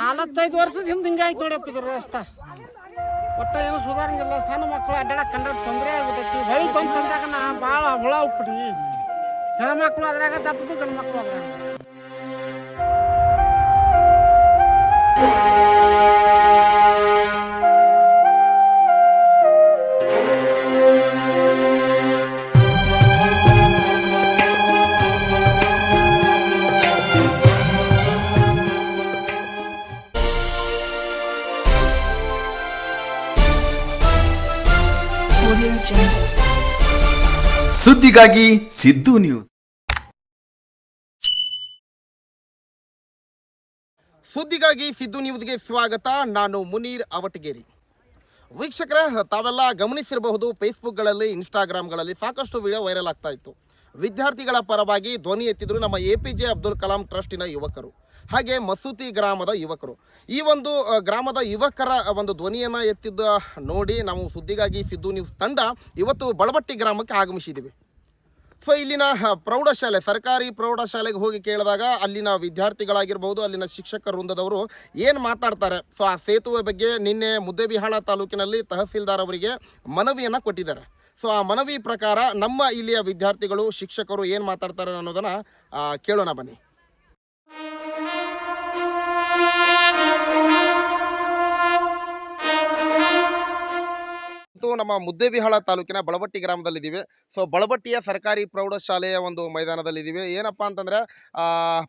ನಾಲ್ವತ್ತೈದು ವರ್ಷದ ಹಿಂದೆ ಹಿಂಗಾಯ್ತು ನೋಡಪ್ಪ ಇದ್ರ ರಸ್ತೆ. ಒಟ್ಟ ಏನು ಸುಧಾರಂಗಿಲ್ಲ. ಸಣ್ಣ ಮಕ್ಕಳು ಅಡ್ಡಾಡಕ್ಕೆ ಕಂಡ ತೊಂದರೆ ಆಗ್ಬಿಟ್ಟೈತಿ. ಹೊಳಿ ಬಂತು ಅಂದಾಗ ನಾ ಭಾಳ ಹುಳ ಉಪ್ಪಿಡಿ ಹೆಣ್ಮಕ್ಳು ಅದ್ರಾಗ ದಪ್ಪದು ಗಂಡು ಮಕ್ಕಳು ಅದ್ರಾಗ. ಸುದ್ದಿಗಾಗಿ ಸಿದ್ದು ನ್ಯೂಸ್. ಸುದ್ದಿಗಾಗಿ ಸಿದ್ದು ನ್ಯೂಸ್ಗೆ ಸ್ವಾಗತ, ನಾನು ಮುನೀರ್ ಅವಟಗೇರಿ. ವೀಕ್ಷಕರ, ತಾವೆಲ್ಲ ಗಮನಿಸಿರಬಹುದು, ಫೇಸ್ಬುಕ್ಗಳಲ್ಲಿ, ಇನ್ಸ್ಟಾಗ್ರಾಮ್ಗಳಲ್ಲಿ ಸಾಕಷ್ಟು ವಿಡಿಯೋ ವೈರಲ್ ಆಗ್ತಾ ಇತ್ತು. ವಿದ್ಯಾರ್ಥಿಗಳ ಪರವಾಗಿ ಧ್ವನಿ ಎತ್ತಿದ್ರು ನಮ್ಮ ಎ ಅಬ್ದುಲ್ ಕಲಾಂ ಟ್ರಸ್ಟಿನ ಯುವಕರು. ಹಾಗೆ ಮಸೂತಿ ಗ್ರಾಮದ ಯುವಕರು. ಈ ಒಂದು ಗ್ರಾಮದ ಯುವಕರ ಒಂದು ಧ್ವನಿಯನ್ನು ಎತ್ತಿದ್ದ ನೋಡಿ ನಾವು ಸುದ್ದಿಗಾಗಿ ಸಿದ್ದು ನ್ಯೂಸ್ ತಂಡ ಇವತ್ತು ಬಳಬಟ್ಟಿ ಗ್ರಾಮಕ್ಕೆ ಆಗಮಿಸಿದ್ದೀವಿ ಸೊ ಇಲ್ಲಿನ ಪ್ರೌಢಶಾಲೆ, ಸರ್ಕಾರಿ ಪ್ರೌಢಶಾಲೆಗೆ ಹೋಗಿ ಕೇಳಿದಾಗ ಅಲ್ಲಿನ ವಿದ್ಯಾರ್ಥಿಗಳಾಗಿರ್ಬೋದು, ಅಲ್ಲಿನ ಶಿಕ್ಷಕ ವೃಂದದವರು ಏನು ಮಾತಾಡ್ತಾರೆ? ಸೊ ಆ ಸೇತುವೆ ಬಗ್ಗೆ ನಿನ್ನೆ ಮುದ್ದೇಬಿಹಾಳ ತಾಲೂಕಿನಲ್ಲಿ ತಹಸೀಲ್ದಾರ್ ಅವರಿಗೆ ಮನವಿಯನ್ನು ಕೊಟ್ಟಿದ್ದಾರೆ. ಸೊ ಆ ಮನವಿ ಪ್ರಕಾರ ನಮ್ಮ ಇಲ್ಲಿಯ ವಿದ್ಯಾರ್ಥಿಗಳು, ಶಿಕ್ಷಕರು ಏನು ಮಾತಾಡ್ತಾರೆ ಅನ್ನೋದನ್ನು ಕೇಳೋಣ ಬನ್ನಿ. ನಮ್ಮ ಮುದ್ದೇಬಿಹಾಳ ತಾಲೂಕಿನ ಬಳಬಟ್ಟಿ ಗ್ರಾಮದಲ್ಲಿದ್ದೀವಿ. ಸೊ ಬಳಬಟ್ಟಿಯ ಸರ್ಕಾರಿ ಪ್ರೌಢಶಾಲೆಯ ಒಂದು ಮೈದಾನದಲ್ಲಿದ್ದೀವಿ. ಏನಪ್ಪ ಅಂತಂದ್ರೆ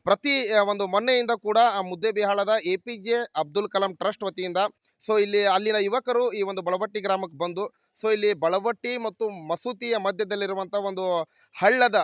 ಪ್ರತಿ ಒಂದು ಮೊನ್ನೆಯಿಂದ ಕೂಡ ಆ ಮುದ್ದೇಬಿಹಾಳದ A P J Abdul Kalam trust ವತಿಯಿಂದ ಸೊ ಇಲ್ಲಿ ಅಲ್ಲಿನ ಯುವಕರು ಈ ಒಂದು ಬಳಬಟ್ಟಿ ಗ್ರಾಮಕ್ಕೆ ಬಂದು ಸೊ ಇಲ್ಲಿ ಬಳಬಟ್ಟಿ ಮತ್ತು ಮಸೂತಿಯ ಮಧ್ಯದಲ್ಲಿರುವಂಥ ಒಂದು ಹಳ್ಳದ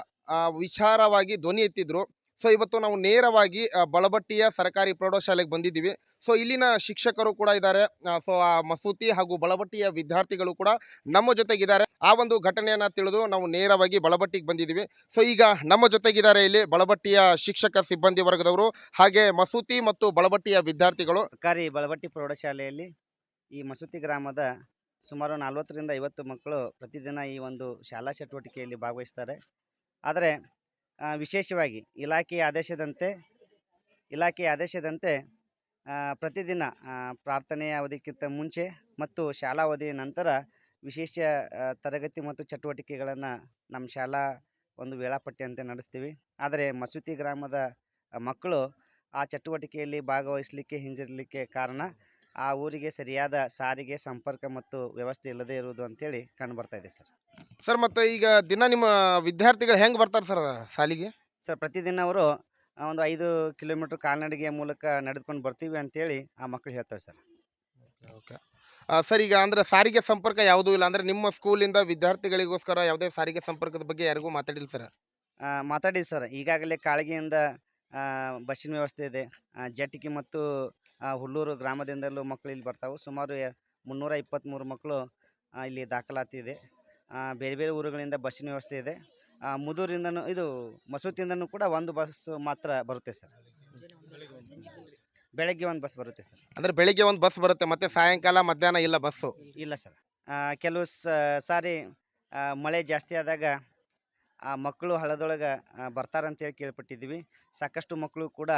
ವಿಚಾರವಾಗಿ ಧ್ವನಿ ಎತ್ತಿದ್ರು. ಸೊ ಇವತ್ತು ನಾವು ನೇರವಾಗಿ ಬಳಬಟ್ಟಿಯ ಸರ್ಕಾರಿ ಪ್ರೌಢಶಾಲೆಗೆ ಬಂದಿದ್ದೀವಿ. ಸೊ ಇಲ್ಲಿನ ಶಿಕ್ಷಕರು ಕೂಡ ಇದ್ದಾರೆ. ಸೊ ಆ, ಮಸೂತಿ ಹಾಗೂ ಬಳಬಟ್ಟಿಯ ವಿದ್ಯಾರ್ಥಿಗಳು ಕೂಡ ನಮ್ಮ ಜೊತೆಗಿದ್ದಾರೆ. ಆ ಒಂದು ಘಟನೆಯನ್ನ ತಿಳಿದು ನಾವು ನೇರವಾಗಿ ಬಳಬಟ್ಟಿಗೆ ಬಂದಿದ್ದೀವಿ. ಸೊ ಈಗ ನಮ್ಮ ಜೊತೆಗಿದ್ದಾರೆ ಇಲ್ಲಿ ಬಳಬಟ್ಟಿಯ ಶಿಕ್ಷಕ ಸಿಬ್ಬಂದಿ ವರ್ಗದವರು ಹಾಗೆ ಮಸೂತಿ ಮತ್ತು ಬಳಬಟ್ಟಿಯ ವಿದ್ಯಾರ್ಥಿಗಳು. ಸರ್ಕಾರಿ ಬಳಬಟ್ಟಿ ಪ್ರೌಢಶಾಲೆಯಲ್ಲಿ ಈ ಮಸೂತಿ ಗ್ರಾಮದ ಸುಮಾರು ನಲವತ್ತರಿಂದ ಐವತ್ತು ಮಕ್ಕಳು ಪ್ರತಿದಿನ ಈ ಒಂದು ಶಾಲಾ ಚಟುವಟಿಕೆಯಲ್ಲಿ ಭಾಗವಹಿಸ್ತಾರೆ. ಆದರೆ ವಿಶೇಷವಾಗಿ ಇಲಾಖೆಯ ಆದೇಶದಂತೆ ಇಲಾಖೆಯ ಆದೇಶದಂತೆ ಪ್ರತಿದಿನ ಪ್ರಾರ್ಥನೆಯ ಅವಧಿಕ್ಕಿಂತ ಮುಂಚೆ ಮತ್ತು ಶಾಲಾ ಅವಧಿಯ ನಂತರ ವಿಶೇಷ ತರಗತಿ ಮತ್ತು ಚಟುವಟಿಕೆಗಳನ್ನು ನಮ್ಮ ಶಾಲಾ ಒಂದು ವೇಳಾಪಟ್ಟಿಯಂತೆ ನಡೆಸ್ತೀವಿ. ಆದರೆ ಮಸೂತಿ ಗ್ರಾಮದ ಮಕ್ಕಳು ಆ ಚಟುವಟಿಕೆಯಲ್ಲಿ ಭಾಗವಹಿಸಲಿಕ್ಕೆ ಹಿಂಜರಿಲಿಕ್ಕೆ ಕಾರಣ ಆ ಊರಿಗೆ ಸರಿಯಾದ ಸಾರಿಗೆ ಸಂಪರ್ಕ ಮತ್ತು ವ್ಯವಸ್ಥೆ ಇಲ್ಲದೆ ಇರುವುದು ಅಂತೇಳಿ ಕಂಡು ಬರ್ತಾ ಇದೆ ಸರ್. ಸರ್ ಮತ್ತೆ ಈಗ ದಿನ ನಿಮ್ಮ ವಿದ್ಯಾರ್ಥಿಗಳು ಹೆಂಗೆ ಬರ್ತಾರೆ ಸರ್ ಸಾಲಿಗೆ? ಸರ್ ಪ್ರತಿದಿನ ಅವರು ಒಂದು ಐದು ಕಿಲೋಮೀಟ್ರ್ ಕಾಲ್ನಡಿಗೆ ಮೂಲಕ ನಡೆದುಕೊಂಡು ಬರ್ತೀವಿ ಅಂತೇಳಿ ಆ ಮಕ್ಕಳು ಹೇಳ್ತಾರೆ ಸರ್. ಓಕೆ ಸರ್ ಈಗ ಅಂದ್ರೆ ಸಾರಿಗೆ ಸಂಪರ್ಕ ಯಾವುದೂ ಇಲ್ಲ ಅಂದ್ರೆ ನಿಮ್ಮ ಸ್ಕೂಲಿಂದ ವಿದ್ಯಾರ್ಥಿಗಳಿಗೋಸ್ಕರ ಯಾವುದೇ ಸಾರಿಗೆ ಸಂಪರ್ಕದ ಬಗ್ಗೆ ಯಾರಿಗೂ ಮಾತಾಡಿಲ್ಲ ಸರ್? ಆ, ಮಾತಾಡಿ ಸರ್. ಈಗಾಗಲೇ ಕಾಳಗಿಯಿಂದ ಆ, ಬಸ್ಸಿನ ವ್ಯವಸ್ಥೆ ಇದೆ. ಆ, ಜಟ್ಟಿಗೆ ಮತ್ತು ಹುಲ್ಲೂರು ಗ್ರಾಮದಿಂದಲೂ ಮಕ್ಕಳು ಇಲ್ಲಿ ಬರ್ತಾವು. ಸುಮಾರು ಮುನ್ನೂರ ಇಪ್ಪತ್ತ್ಮೂರು ಮಕ್ಕಳು ಆ, ಇಲ್ಲಿ ದಾಖಲಾತಿ ಇದೆ. ಆ, ಬೇರೆ ಬೇರೆ ಊರುಗಳಿಂದ ಬಸ್ಸಿನ ವ್ಯವಸ್ಥೆ ಇದೆ. ಆ, ಮುದೂರಿಂದನೂ ಇದು ಮಸೂತಿಯಿಂದನೂ ಕೂಡ ಒಂದು ಬಸ್ ಮಾತ್ರ ಬರುತ್ತೆ ಸರ್. ಬೆಳಗ್ಗೆ ಒಂದು ಬಸ್ ಬರುತ್ತೆ ಸರ್. ಅಂದ್ರೆ ಬೆಳಗ್ಗೆ ಒಂದು ಬಸ್ ಬರುತ್ತೆ ಮತ್ತೆ ಸಾಯಂಕಾಲ ಮಧ್ಯಾಹ್ನ ಇಲ್ಲ ಬಸ್ಸು? ಇಲ್ಲ ಸರ್. ಕೆಲವು ಸ- ಸಾರಿ ಮಳೆ ಜಾಸ್ತಿ ಆದಾಗ ಆ ಮಕ್ಕಳು ಹಳ್ಳದೊಳಗೆ ಬರ್ತಾರಂತೇಳಿ ಕೇಳ್ಪಟ್ಟಿದ್ದೀವಿ. ಸಾಕಷ್ಟು ಮಕ್ಕಳು ಕೂಡ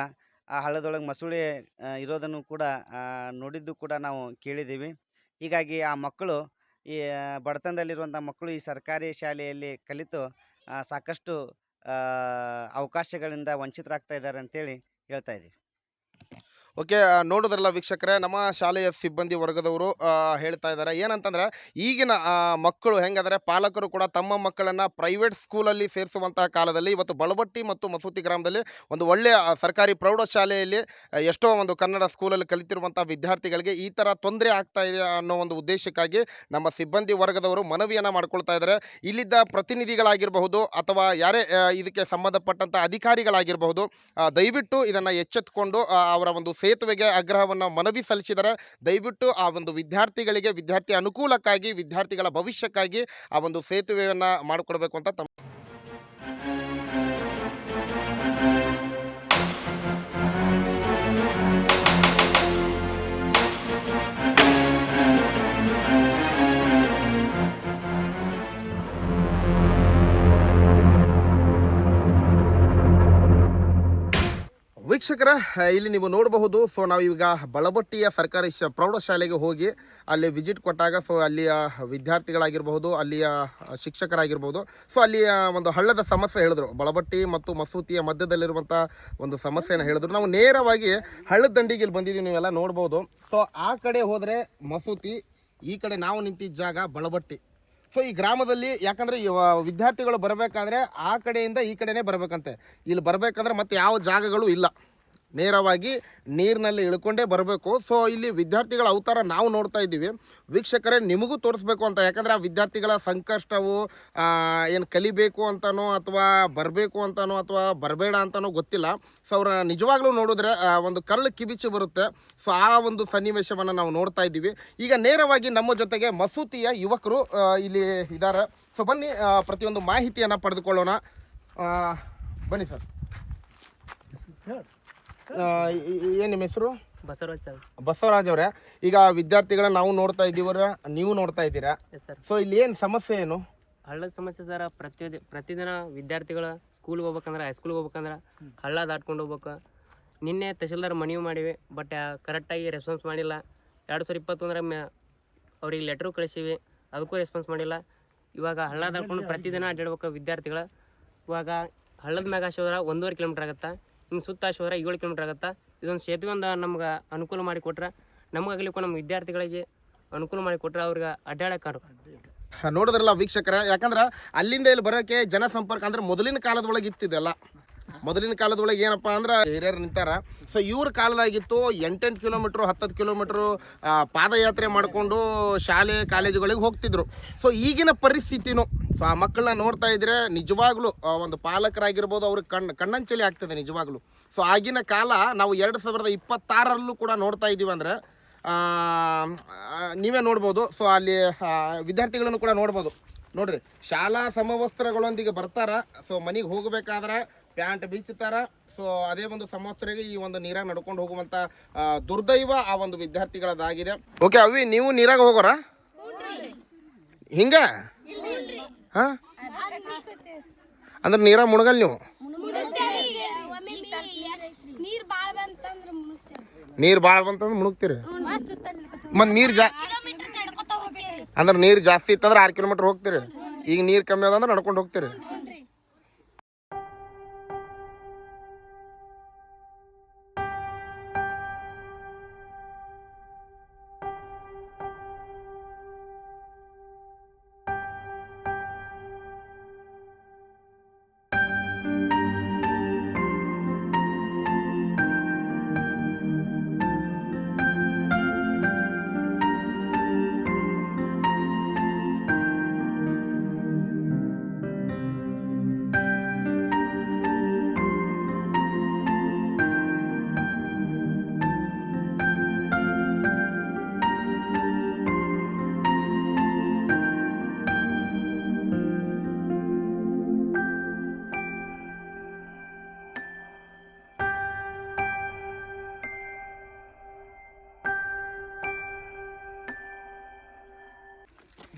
ಆ ಹಳ್ಳದೊಳಗೆ ಮೊಸಳೆ ಇರೋದನ್ನು ಕೂಡ ನೋಡಿದ್ದು ಕೂಡ ನಾವು ಕೇಳಿದ್ದೀವಿ. ಹೀಗಾಗಿ ಆ ಮಕ್ಕಳು, ಈ ಬಡತನದಲ್ಲಿರುವಂಥ ಮಕ್ಕಳು ಈ ಸರ್ಕಾರಿ ಶಾಲೆಯಲ್ಲಿ ಕಲಿತು ಸಾಕಷ್ಟು ಅವಕಾಶಗಳಿಂದ ವಂಚಿತರಾಗ್ತಾ ಇದ್ದಾರೆ ಅಂತೇಳಿ ಹೇಳ್ತಾ ಇದ್ದೀವಿ. ಓಕೆ ನೋಡೋದ್ರಲ್ಲ ವೀಕ್ಷಕರೇ, ನಮ್ಮ ಶಾಲೆಯ ಸಿಬ್ಬಂದಿ ವರ್ಗದವರು ಹೇಳ್ತಾ ಇದ್ದಾರೆ. ಏನಂತಂದ್ರೆ, ಈಗಿನ ಮಕ್ಕಳು ಹೆಂಗಂದ್ರೆ ಪಾಲಕರು ಕೂಡ ತಮ್ಮ ಮಕ್ಕಳನ್ನ ಪ್ರೈವೇಟ್ ಸ್ಕೂಲಲ್ಲಿ ಸೇರಿಸುವಂತಹ ಕಾಲದಲ್ಲಿ, ಇವತ್ತು ಬಳಬಟ್ಟಿ ಮತ್ತು ಮಸೂತಿ ಗ್ರಾಮದಲ್ಲಿ ಒಂದು ಒಳ್ಳೆಯ ಸರ್ಕಾರಿ ಪ್ರೌಢಶಾಲೆಯಲ್ಲಿ ಎಷ್ಟೋ ಒಂದು ಕನ್ನಡ ಸ್ಕೂಲಲ್ಲಿ ಕಲಿತಿರುವಂತಹ ವಿದ್ಯಾರ್ಥಿಗಳಿಗೆ ಈ ತರ ತೊಂದರೆ ಆಗ್ತಾ ಇದೆ ಅನ್ನೋ ಒಂದು ಉದ್ದೇಶಕ್ಕಾಗಿ ನಮ್ಮ ಸಿಬ್ಬಂದಿ ವರ್ಗದವರು ಮನವಿಯನ್ನ ಮಾಡ್ಕೊಳ್ತಾ ಇದ್ದಾರೆ. ಇಲ್ಲಿದ್ದ ಪ್ರತಿನಿಧಿಗಳಾಗಿರಬಹುದು ಅಥವಾ ಯಾರೇ ಇದಕ್ಕೆ ಸಂಬಂಧಪಟ್ಟಂತ ಅಧಿಕಾರಿಗಳಾಗಿರಬಹುದು ದಯವಿಟ್ಟು ಇದನ್ನ ಎಚ್ಚೆತ್ತುಕೊಂಡು ಅವರ ಒಂದು ಸೇತುವೆಗೆ ಆಗ್ರಹವನ್ನು ಮನವಿ ಸಲ್ಲಿಸಿದರೆ ದಯವಿಟ್ಟು ಆ ಒಂದು ವಿದ್ಯಾರ್ಥಿಗಳಿಗೆ ವಿದ್ಯಾರ್ಥಿ ಅನುಕೂಲಕ್ಕಾಗಿ, ವಿದ್ಯಾರ್ಥಿಗಳ ಭವಿಷ್ಯಕ್ಕಾಗಿ ಆ ಒಂದು ಸೇತುವೆಯನ್ನು ಮಾಡಿಕೊಡ್ಬೇಕು ಅಂತ ತಮ್ಮ ವೀಕ್ಷಕರ, ಇಲ್ಲಿ ನೀವು ನೋಡಬಹುದು ಸೊ ನಾವು ಈಗ ಬಳಬಟ್ಟಿಯ ಸರ್ಕಾರಿ ಪ್ರೌಢಶಾಲೆಗೆ ಹೋಗಿ ಅಲ್ಲಿ ವಿಸಿಟ್ ಕೊಟ್ಟಾಗ ಸೊ ಅಲ್ಲಿಯ ವಿದ್ಯಾರ್ಥಿಗಳಾಗಿರ್ಬಹುದು, ಅಲ್ಲಿಯ ಶಿಕ್ಷಕರಾಗಿರ್ಬೋದು ಸೊ ಅಲ್ಲಿಯ ಒಂದು ಹಳ್ಳದ ಸಮಸ್ಯೆ ಹೇಳಿದ್ರು. ಬಳಬಟ್ಟಿ ಮತ್ತು ಮಸೂತಿಯ ಮಧ್ಯದಲ್ಲಿರುವಂಥ ಒಂದು ಸಮಸ್ಯೆನ ಹೇಳಿದ್ರು. ನಾವು ನೇರವಾಗಿ ಹಳ್ಳದ ದಂಡಿಗೆ ಇಲ್ಲಿ ಬಂದಿದ್ದೀವಿ, ನೀವೆಲ್ಲ ನೋಡ್ಬೋದು. ಸೊ ಆ ಕಡೆ ಹೋದರೆ ಮಸೂತಿ, ಈ ಕಡೆ ನಾವು ನಿಂತಿದ್ದ ಜಾಗ ಬಳಬಟ್ಟಿ. ಸೊ ಈ ಗ್ರಾಮದಲ್ಲಿ ಯಾಕಂದ್ರೆ ವಿದ್ಯಾರ್ಥಿಗಳು ಬರಬೇಕಾದ್ರೆ ಆ ಕಡೆಯಿಂದ ಈ ಕಡೆನೇ ಬರಬೇಕಂತೆ. ಇಲ್ಲಿ ಬರಬೇಕಂದ್ರೆ ಮತ್ತೆ ಯಾವ ಜಾಗಗಳು ಇಲ್ಲ. ನೇರವಾಗಿ ನೀರಿನಲ್ಲಿ ಇಳ್ಕೊಂಡೇ ಬರಬೇಕು. ಸೊ ಇಲ್ಲಿ ವಿದ್ಯಾರ್ಥಿಗಳ ಅವತಾರ ನಾವು ನೋಡ್ತಾ ಇದ್ದೀವಿ. ವೀಕ್ಷಕರೇ, ನಿಮಗೂ ತೋರಿಸ್ಬೇಕು ಅಂತ. ಯಾಕಂದ್ರೆ ಆ ವಿದ್ಯಾರ್ಥಿಗಳ ಸಂಕಷ್ಟವು ಏನು ಕಲಿಬೇಕು ಅಂತನೋ ಅಥವಾ ಬರಬೇಕು ಅಂತನೋ ಅಥವಾ ಬರಬೇಡ ಅಂತನೋ ಗೊತ್ತಿಲ್ಲ. ಸೊ ಅವ್ರ ನಿಜವಾಗ್ಲೂ ನೋಡಿದ್ರೆ ಒಂದು ಕಲ್ಲು ಕಿಬಿಚಿ ಬರುತ್ತೆ. ಸೊ ಆ ಒಂದು ಸನ್ನಿವೇಶವನ್ನು ನಾವು ನೋಡ್ತಾ ಇದ್ದೀವಿ. ಈಗ ನೇರವಾಗಿ ನಮ್ಮ ಜೊತೆಗೆ ಮಸೂತಿಯ ಯುವಕರು ಇಲ್ಲಿ ಇದ್ದಾರೆ ಸೊ ಬನ್ನಿ ಪ್ರತಿಯೊಂದು ಮಾಹಿತಿಯನ್ನು ಪಡೆದುಕೊಳ್ಳೋಣ. ಬನ್ನಿ ಸರ್. ಏನು ನಿಮ್ಮ ಹೆಸರು? ಬಸವರಾಜ್ ಸರ್. ಬಸವರಾಜ್ ಅವರೇ. ಈಗ ವಿದ್ಯಾರ್ಥಿಗಳ ನಾವು ನೋಡ್ತಾ ಇದ್ದೀವರ ನೀವು ನೋಡ್ತಾ ಇದ್ದೀರಾ? ಎಸ್ ಸರ್ ಸೊ ಇಲ್ಲಿ ಏನು ಸಮಸ್ಯೆ ಏನು? ಹಳ್ಳದ ಸಮಸ್ಯೆ ಸರ್ ಪ್ರತಿ ಪ್ರತಿದಿನ ವಿದ್ಯಾರ್ಥಿಗಳ ಸ್ಕೂಲ್ಗೆ ಹೋಗ್ಬೇಕಂದ್ರೆ ಹೈಸ್ಕೂಲ್ಗೆ ಹೋಗ್ಬೇಕಂದ್ರೆ ಹಳ್ಳ ದಾಟ್ಕೊಂಡು ಹೋಗ್ಬೇಕು. ನಿನ್ನೆ ತಹಶೀಲ್ದಾರ್ ಮನವಿ ಮಾಡಿವಿ ಬಟ್ ಕರೆಕ್ಟಾಗಿ ರೆಸ್ಪಾನ್ಸ್ ಮಾಡಿಲ್ಲ. ಎರಡು ಸಾವಿರ ಇಪ್ಪತ್ತೊಂದರ ಮ್ಯಾ ಅವ್ರಿಗೆ ಲೆಟ್ರು ಕಳಿಸಿವಿ ಅದಕ್ಕೂ ರೆಸ್ಪಾನ್ಸ್ ಮಾಡಿಲ್ಲ. ಇವಾಗ ಹಳ್ಳ ದಾಟ್ಕೊಂಡು ಪ್ರತಿದಿನ ಅಡ್ಡಾಡ್ಬೇಕು ವಿದ್ಯಾರ್ಥಿಗಳು. ಇವಾಗ ಹಳ್ಳದ ಮ್ಯಾಗ ಹಾಸೋದ್ರ ಒಂದೂವರೆ ಕಿಲೋಮೀಟ್ರ್ ಆಗತ್ತಾ? ಹಿಂಗೆ ಸುತ್ತ ಶೋರ ಏಳು ಕಿಲೋಮೀಟ್ರ್ ಆಗುತ್ತೆ? ಇದೊಂದು ಸೇತುವೆ ಒಂದು ನಮ್ಗೆ ಅನುಕೂಲ ಮಾಡಿ ಕೊಟ್ರೆ ನಮಗಾಗ್ಲಿಕ್ಕೂ ನಮ್ಮ ವಿದ್ಯಾರ್ಥಿಗಳಿಗೆ ಅನುಕೂಲ ಮಾಡಿ ಕೊಟ್ರೆ ಅವ್ರಿಗೆ ಅಡ್ಡಾಡಕ್ಕೆ ನೋಡಿದ್ರಲ್ಲ ವೀಕ್ಷಕರ, ಯಾಕಂದ್ರೆ ಅಲ್ಲಿಂದ ಇಲ್ಲಿ ಬರೋಕೆ ಜನಸಂಪರ್ಕ ಅಂದ್ರೆ ಮೊದಲಿನ ಕಾಲದೊಳಗೆ ಇತ್ತಿದೆಲ್ಲ ಮೊದಲಿನ ಕಾಲದೊಳಗೆ ಏನಪ್ಪಾ ಅಂದ್ರೆ ಹಿರಿಯರು ನಿಂತಾರ. ಸೊ ಇವ್ರ ಕಾಲದಾಗಿತ್ತು ಎಂಟೆಂಟು ಕಿಲೋಮೀಟ್ರು, ಹತ್ತತ್ತು ಕಿಲೋಮೀಟ್ರು ಪಾದಯಾತ್ರೆ ಮಾಡಿಕೊಂಡು ಶಾಲೆ, ಕಾಲೇಜುಗಳಿಗೆ ಹೋಗ್ತಿದ್ರು. ಸೊ ಈಗಿನ ಪರಿಸ್ಥಿತಿನೂ ಸೊ ಆ ಮಕ್ಕಳನ್ನ ನೋಡ್ತಾ ಇದ್ರೆ ನಿಜವಾಗ್ಲೂ ಒಂದು ಪಾಲಕರಾಗಿರ್ಬೋದು ಅವ್ರಿಗೆ ಕಣ್, ಕಣ್ಣಂಚಲಿ ಆಗ್ತದೆ ನಿಜವಾಗ್ಲೂ. ಸೊ ಆಗಿನ ಕಾಲ ನಾವು ಎರಡು ಸಾವಿರದ ಇಪ್ಪತ್ತಾರರಲ್ಲೂ ಕೂಡ ನೋಡ್ತಾ ಇದ್ದೀವಿ ಅಂದ್ರೆ ನೀವೇ ನೋಡ್ಬೋದು. ಸೊ ಅಲ್ಲಿ ವಿದ್ಯಾರ್ಥಿಗಳನ್ನು ಕೂಡ ನೋಡ್ಬೋದು. ನೋಡ್ರಿ, ಶಾಲಾ ಸಮವಸ್ತ್ರಗಳೊಂದಿಗೆ ಬರ್ತಾರ. ಸೊ ಮನೆಗೆ ಹೋಗಬೇಕಾದ್ರೆ ಪ್ಯಾಂಟ್ ಬೀಚುತ್ತಾರ ಸೊ ಅದೇ ಒಂದು ಸಮಸ್ಯೆಗೆ ಈ ಒಂದು ನೀರಾಗ ನಡ್ಕೊಂಡು ಹೋಗುವಂತ ದುರ್ದೈವ ಆ ಒಂದು ವಿದ್ಯಾರ್ಥಿಗಳದಾಗಿದೆ ಓಕೆ ಅವಿ, ನೀವು ನೀರಾಗ ಹೋಗೋರ? ಹಿಂಗ? ಹಾ? ಅಂದ್ರೆ ನೀರಾಗ ಮುಣಗಲ್ ನೀವು? ನೀರ್ ಭಾಳ ಬಂತಂದ್ರೆ ಮುಣಗ್ತೀರಿ. ಮತ್ತು ನೀರು ಜಾ ಅಂದ್ರೆ ನೀರು ಜಾಸ್ತಿ ಇತ್ತಂದ್ರೆ ಆರು ಕಿಲೋಮೀಟರ್ ಹೋಗ್ತೀರಿ. ಈಗ ನೀರು ಕಮ್ಮಿ ಅದಂದ್ರೆ ನಡ್ಕೊಂಡು ಹೋಗ್ತೀರಿ.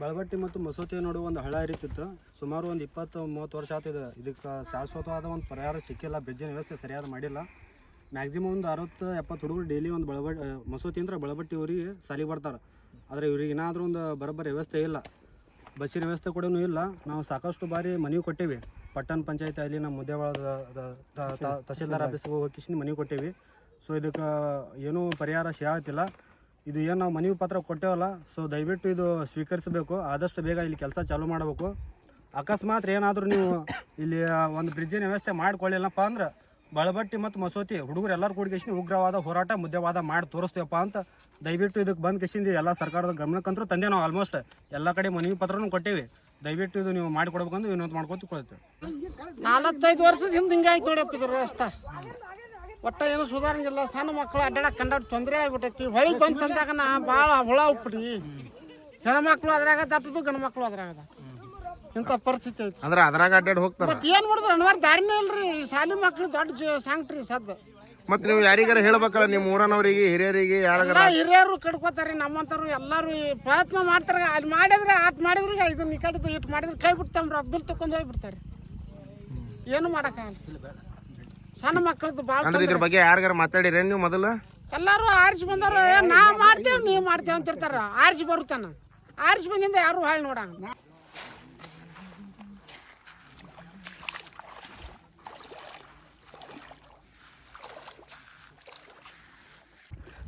ಬಳಬಟ್ಟಿ ಮತ್ತು ಮಸೂತಿ ನಡುವೆ ಒಂದು ಹಳ್ಳ ಹರಿತಿತ್ತು ಸುಮಾರು ಒಂದು ಇಪ್ಪತ್ತು ಮೂವತ್ತು ವರ್ಷ ಆತಿದೆ ಇದಕ್ಕೆ ಶಾಶ್ವತವಾದ ಒಂದು ಪರಿಹಾರ ಸಿಕ್ಕಿಲ್ಲ. ಬ್ರಿಡ್ಜಿನ ವ್ಯವಸ್ಥೆ ಸರಿಯಾದ ಮಾಡಿಲ್ಲ. ಮ್ಯಾಕ್ಸಿಮಮ್ ಒಂದು ಅರವತ್ತು, ಎಪ್ಪತ್ತು ಹುಡುಗರು ಡೈಲಿ ಒಂದು ಬಳಬಟ್ಟಿ ಮಸೂತಿ ಅಂದ್ರೆ ಬಳಬಟ್ಟಿ ಊರಿಗೆ ಸಾಲಿಗೆ ಬರ್ತಾರೆ. ಆದರೆ ಇವ್ರಿಗೆ ಏನಾದರೂ ಒಂದು ಬರೋಬ್ಬರಿ ವ್ಯವಸ್ಥೆ ಇಲ್ಲ. ಬಸ್ಸಿನ ವ್ಯವಸ್ಥೆ ಕೂಡ ಇಲ್ಲ. ನಾವು ಸಾಕಷ್ಟು ಬಾರಿ ಮನವಿ ಕೊಟ್ಟೇವಿ. ಪಟ್ಟಣ ಪಂಚಾಯತ್ ಅಲ್ಲಿ ನಮ್ಮ ಮುದ್ದೇವಾಳದ ತಹಸೀಲ್ದಾರ್ ಆಫೀಸ್ಗೆ ಹೋಗಿ ಮನವಿ ಕೊಟ್ಟೇವಿ. ಸೊ ಇದಕ್ಕೆ ಏನೂ ಪರಿಹಾರ ಸಿಗತ್ತಿಲ್ಲ. ಇದು ಏನು ನಾವು ಮನವಿ ಪತ್ರ ಕೊಟ್ಟೇವಲ್ಲ ಸೊ ದಯವಿಟ್ಟು ಇದು ಸ್ವೀಕರಿಸಬೇಕು. ಆದಷ್ಟು ಬೇಗ ಇಲ್ಲಿ ಕೆಲಸ ಚಾಲೂ ಮಾಡಬೇಕು. ಅಕಸ್ಮಾತ್ ಏನಾದರೂ ನೀವು ಇಲ್ಲಿ ಒಂದು ಬ್ರಿಡ್ಜಿನ ವ್ಯವಸ್ಥೆ ಮಾಡ್ಕೊಳ್ಳಿಲ್ಲಪ್ಪ ಅಂದ್ರೆ ಬಳಬಟ್ಟಿ ಮತ್ತು ಮಸೂತಿ ಹುಡುಗರು ಎಲ್ಲರೂ ಕೂಡಿಗೆಸಿ ಉಗ್ರವಾದ ಹೋರಾಟ ಮುದ್ದೆವಾದ ಮಾಡಿ ತೋರಿಸ್ತೇವಪ್ಪ ಅಂತ ದಯವಿಟ್ಟು ಇದಕ್ಕೆ ಬಂದು ಕಿಶಿಂದ ಎಲ್ಲ ಸರ್ಕಾರದ ಗಮನಕ್ಕಂತರೂ ತಂದೆ ನಾವು ಆಲ್ಮೋಸ್ಟ್ ಎಲ್ಲ ಕಡೆ ಮನವಿ ಪತ್ರನೂ ಕೊಟ್ಟೇವಿ. ದಯವಿಟ್ಟು ಇದು ನೀವು ಮಾಡಿಕೊಡ್ಬೇಕಂದು ವಿನೋದ್ ಮಾಡ್ಕೊತ ಕೊಡ್ತೇವೆ ನಾಲ್ವತ್ತೈದು ವರ್ಷದ ಹಿಂದೆ ಹಿಂಗಾಯ್ತು ನೋಡಪ್ಪ ಇದ್ರ ರಸ್ತೆ ಒಟ್ಟ ಏನು ಸುಧಾರಂಗಿಲ್ಲ ಸಣ್ಣ ಮಕ್ಕಳು ಅಡ್ಡಾಡಕ್ಕೆ ಕಂಡಾಡ್ ತೊಂದರೆ ಆಗ್ಬಿಟ್ಟೈತಿ. ಹೊಳಿ ಬಂತಂದಾಗ ನಾ ಭಾಳ ಹುಳ ಉಪ್ಪಿಡಿ. ಹೆಣ್ಮಕ್ಳು ಅದ್ರಾಗ ದಪ್ಪದು ಗಂಡು ಮಕ್ಕಳು ಅದ್ರಾಗ. ಇಂಥ ಪರಿಸ್ಥಿತಿ ಐತಿ. ಅಂದ್ರೆ ಅದ್ರಾಗ ಅಡ್ಡಾಡಿ ಹೋಗ್ತಾರೆ? ಮತ್ತೆ ಏನು ಮಾಡಿದ್ರು? ಅನ್ವಾರ ದಾರಿನೇ ಇಲ್ರಿ. ಈ ಶಾಲಿ ಮಕ್ಕಳು ದೊಡ್ಡ ಸಾಂಗ್ಟ್ರಿ ಸದ್ದು. ಮತ್ತೆ ನೀವು ಯಾರಿಗಾರ ಹೇಳ್ಬೇಕಲ್ಲ ನಿಮ್ಮ ಊರನವರಿಗೆ ಹಿರಿಯರಿಗೆ ಯಾರಿಗಾರ? ಎಲ್ಲ ಹಿರಿಯರು ಕಡ್ಕೋತಾರೆ ನಮ್ಮಂತರು ಎಲ್ಲಾರು ಪ್ರಯತ್ನ ಮಾಡ್ತಾರೆ. ಅಲ್ಲಿ ಮಾಡಿದ್ರೆ ಆಟ ಮಾಡಿದ್ರೆ ಇದನ್ನ ಈ ಕಡೆ ಇಟ್ಟು ಮಾಡಿದ್ರೆ ಕೈ ಬಿಡ್ತಾಮ್ರ. ಅಬ್ದುಲ್ ತಗೊಂಡು ಹೋಗ್ಬಿಡ್ತಾರೆ. ಏನು ಮಾಡಕ್ಕಾಗಲ್ಲ. ಸಣ್ಣ ಮಕ್ಕಳದ್ದು ಭಾಳ ಅಂದ್ರೆ ಇದ್ರ ಬಗ್ಗೆ ಯಾರಿಗಾರ ಮಾತಾಡಿರೇನು ನೀವು ಮೊದಲು? ಎಲ್ಲಾರು ಆರಿಸಿ ಬಂದಾರ ಏ ನಾ ಮಾಡ್ತೇವ್ ನೀವ್ ಮಾಡ್ತೇವ್ ಅಂತಿರ್ತಾರ. ಆರಿಸಿ ಬರುತ್ತಾನ. ಆರಿಸಿ ಬಂದಿಂದ ಯಾರು ಹಾಳು ನೋಡಂಗ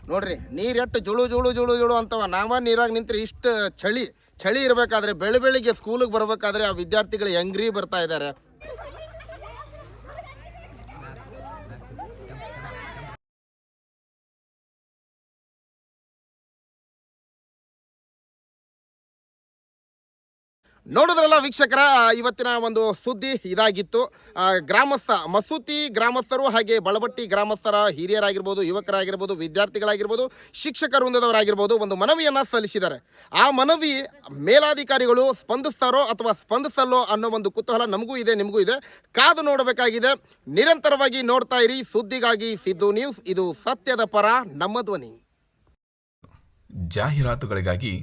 ನೋಡ್ರಿ ನೀರ್ ಎಷ್ಟು ಜುಳು ಜುಳು ಜುಳು ಜುಳು ಅಂತವ. ನಾವ ನೀರಾಗ ನಿಂತ್ರೆ ಇಷ್ಟು ಚಳಿ ಚಳಿ ಇರಬೇಕಾದ್ರೆ ಬೆಳಿ ಬೆಳಿಗ್ಗೆ ಸ್ಕೂಲಿಗೆ ಬರ್ಬೇಕಾದ್ರೆ ಆ ವಿದ್ಯಾರ್ಥಿಗಳು ಹೆಂಗ್ರಿ ಬರ್ತಾ ಇದ್ದಾರೆ ನೋಡಿದ್ರಲ್ಲ ವೀಕ್ಷಕರ ಇವತ್ತಿನ ಒಂದು ಸುದ್ದಿ ಇದಾಗಿತ್ತು. ಗ್ರಾಮಸ್ಥ ಮಸೂತಿ ಗ್ರಾಮಸ್ಥರು ಹಾಗೆ ಬಳಬಟ್ಟಿ ಗ್ರಾಮಸ್ಥರ ಹಿರಿಯರಾಗಿರ್ಬೋದು, ಯುವಕರಾಗಿರ್ಬೋದು, ವಿದ್ಯಾರ್ಥಿಗಳಾಗಿರ್ಬೋದು ಶಿಕ್ಷಕ ವೃಂದದವರಾಗಿರ್ಬೋದು ಒಂದು ಮನವಿಯನ್ನು ಸಲ್ಲಿಸಿದ್ದಾರೆ. ಆ ಮನವಿ ಮೇಲಾಧಿಕಾರಿಗಳು ಸ್ಪಂದಿಸ್ತಾರೋ ಅಥವಾ ಸ್ಪಂದಿಸಲ್ಲೋ ಅನ್ನೋ ಒಂದು ಕುತೂಹಲ ನಮಗೂ ಇದೆ, ನಿಮಗೂ ಇದೆ. ಕಾದು ನೋಡಬೇಕಾಗಿದೆ. ನಿರಂತರವಾಗಿ ನೋಡ್ತಾ ಇರಿ. ಸುದ್ದಿಗಾಗಿ ಸಿದ್ದು ನ್ಯೂಸ್. ಇದು ಸತ್ಯದ ಪರ, ನಮ್ಮ ಧ್ವನಿ. ಜಾಹೀರಾತುಗಳಿಗಾಗಿ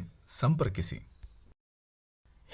ಸಂಪರ್ಕಿಸಿ.